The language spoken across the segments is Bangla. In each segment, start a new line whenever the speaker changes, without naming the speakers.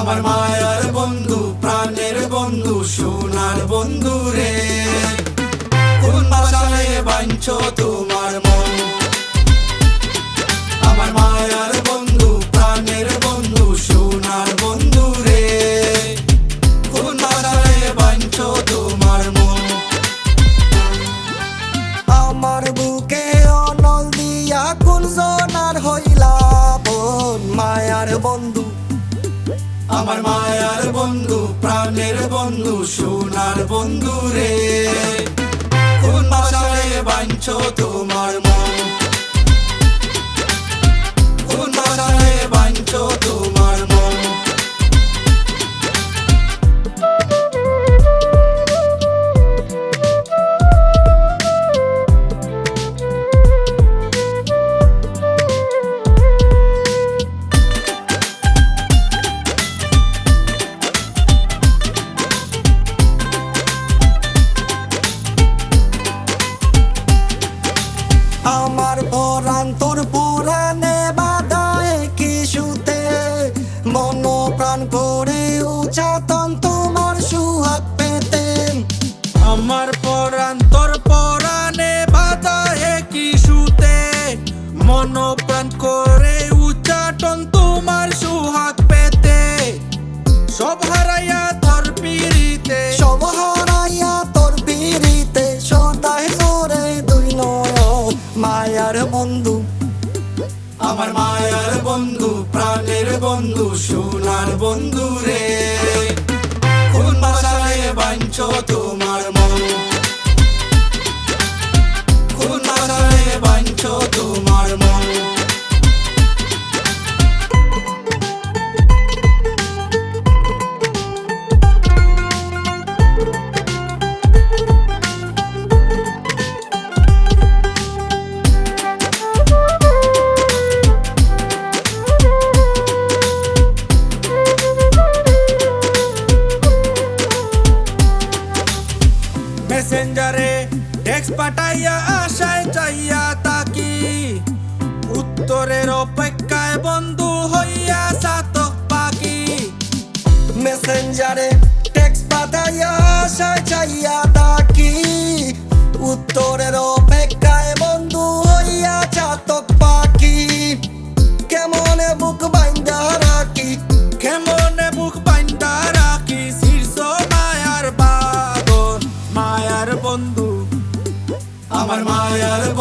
আমার মায়ার বন্ধু, প্রাণের বন্ধু, সোনার বন্ধু রে। কোন বাসালে বাঞ্ছ তোমার মন? আমার মায়ার বন্ধু, প্রাণের বন্ধু, সোনার বন্ধু রে। কোন বাসালে বাঞ্ছ তোমার মন?
আমার বুকে অনল দিয়া কোন সোনার হইলা বোন। মায়ার বন্ধু
আমার মায়ার বন্ধু প্রাণের বন্ধু সোনার বন্ধু রে। কোন বাসায় বাঞ্ছ তোমার
আমার পরাণ তোর পুরাণে বাধায় কিছুতে মন প্রাণ করে উচাতন তোমার সুহাগ পেতে।
আমার পরাণ তোর পরাণে বাধা হে কিশুতে মন প্রাণ করে উচ্চাটন তোমার সুহাগ পেতে। সব
বন্ধু
সোনার বন্ধু রে। কোন ভাষায় বাঞ্ছ তোমার মন। কোন ভাষায় বাঞ্ছ তোমার মন।
মেসেঞ্জারে টেক্সট পাঠাইয়া আশায় চাইয়া তাকি উত্তরের অপেক্ষায় বন্ধু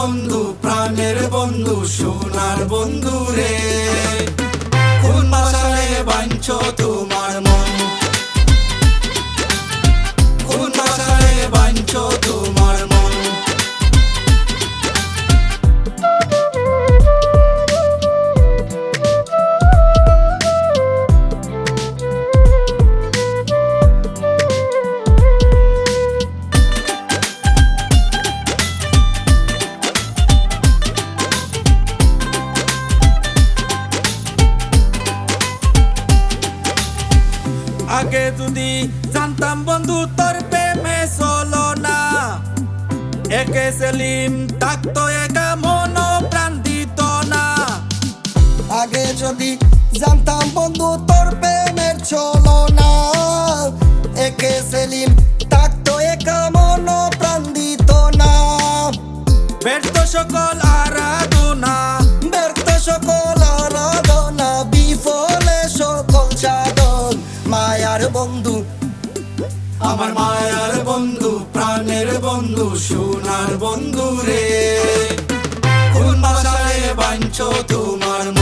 বন্ধু
প্রাণের বন্ধু সোনার বন্ধু রে। কোন বাসায় বাঞ্ছ তোমার
আগে যদি জানতাম বন্ধু, তোর প্রেমে চলো না। একে সেলিম থাকতো একা মন প্রাণ দিত না।
আগে যদি জানতাম বন্ধু, তোর প্রেমের চলো না। একে সেলিম থাকতো একা মন প্রাণ দিত না।
ব্যর্থ সকল
আমার মায়ার বন্ধু প্রাণের বন্ধু সোনার বন্ধু রে। কোন বাসায় বাঞ্ছ তুমি